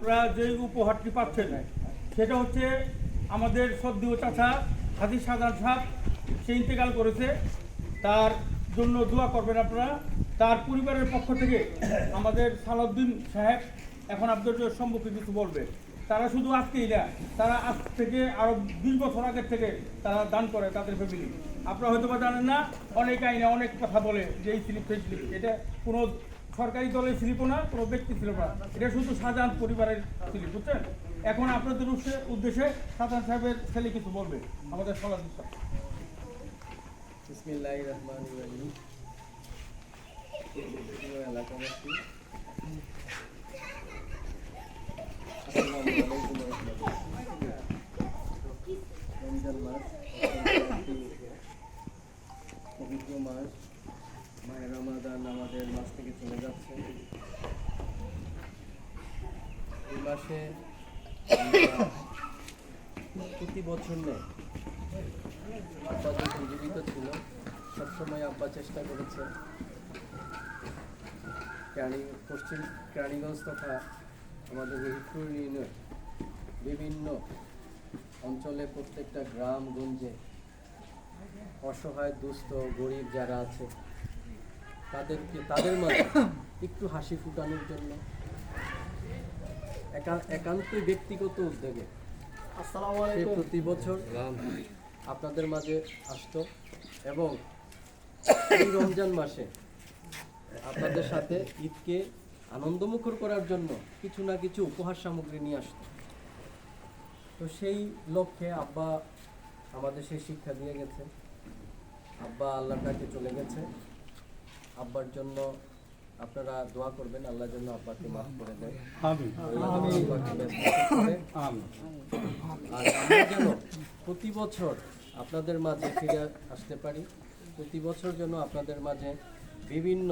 আপনারা যে উপহারটি পাচ্ছেন সেটা হচ্ছে আমাদের সদ্য চাচা হাজি সাজান সাহ সে ইন্তেকাল করেছে। তার জন্য দোয়া করবেন আপনারা। তার পরিবারের পক্ষ থেকে আমাদের সালাউদ্দিন সাহেব, এখন আপনাদের সম্মুখে কিছু বলবে। তারা শুধু আজকেই না, তারা আজ থেকে আরও বিশ বছর আগের থেকে তারা দান করে তাদের ফ্যামিলি আপনারা হয়তো বা জানেন না, অনেক আইনে অনেক কথা বলে যে এই স্লিপ। এটা কোনো সরকারি দলের স্লিপও না, কোনো ব্যক্তি স্লিপ না। এটা শুধু শাহজাহান পরিবারের স্লিপ বুঝছেন? এখন আপনাদের উদ্দেশ্যে উদ্দেশ্যে শাহজাহান সাহেবের ছেলে কিছু বলবে, আমাদের সলাদ বিসমিল্লাহ এলাকাবাসী আমাদের মাস থেকে চলে যাচ্ছে। এই মাসে প্রতি বছর নেই আব্বা যখন জীবিত ছিল, সবসময় আব্বা চেষ্টা করেছে। কেরানি পশ্চিম কেরানীগঞ্জ তথা আমাদের রহিতপুর বিভিন্ন অঞ্চলে প্রত্যেকটা গ্রাম, গঞ্জে অসহায়, দুস্থ, গরিব যারা আছে তাদেরকে তাদের মাঝে একটু হাসি ফুটানোর জন্য। একা- একান্তই ব্যক্তিগত উদ্যোগে। সে প্রতি বছর আপনাদের মাঝে আসতো এবং এই রমজান মাসে আপনাদের সাথে ঈদকে আনন্দমুখর করার জন্য কিছু না কিছু উপহার সামগ্রী নিয়ে আসতো। তো সেই লক্ষ্যে আব্বা আমাদের সেই শিক্ষা দিয়ে গেছে। আব্বা আল্লাহর ডাকে চলে গেছে। আব্বার জন্য আপনারা দোয়া করবেন আল্লাহর জন্য আব্বাকে মাফ করে আর আমরা যেন প্রতি বছর আপনাদের মাঝে ফিরে আসতে পারি প্রতি বছর যেন আপনাদের মাঝে বিভিন্ন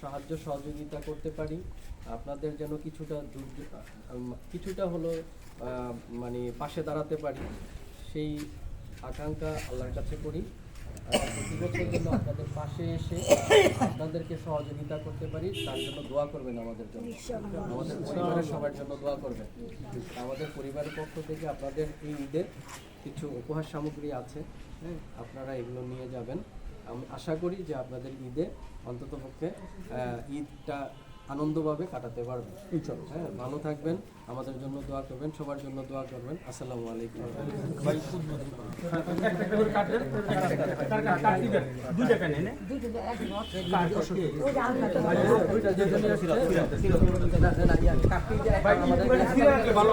সাহায্য সহযোগিতা করতে পারি আপনাদের যেন কিছুটা কিছুটা হলো মানে পাশে দাঁড়াতে পারি সেই আকাঙ্ক্ষা আল্লাহর কাছে করি। প্রতি আপনাদের পাশে এসে আপনাদেরকে সহযোগিতা করতে পারি তার জন্য দোয়া করবেন আমাদের জন্য। আমাদের পরিবারের সবার জন্য দোয়া করবেন। আমাদের পরিবারের পক্ষ থেকে আপনাদের এই ঈদের কিছু উপহার সামগ্রী আছে হ্যাঁ, আপনারা এগুলো নিয়ে যাবেন। আমি আশা করি যে আপনাদের ঈদে অন্ততপক্ষে ঈদটা আনন্দভাবে কাটাতে পারবেন হ্যাঁ ভালো থাকবেন আমাদের জন্য দোয়া করবেন সবার জন্য দোয়া করবেন। আসসালামু আলাইকুম। ভালো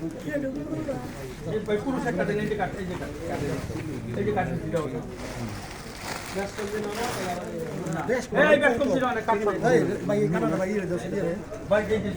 দুইটা ভাই, এই পুরো- এই ভাই, পুরো সেটটা দেন, এই যে কাট- এই যে কাট- এই যে দিটা কাট করছি। ভাই, এই যে-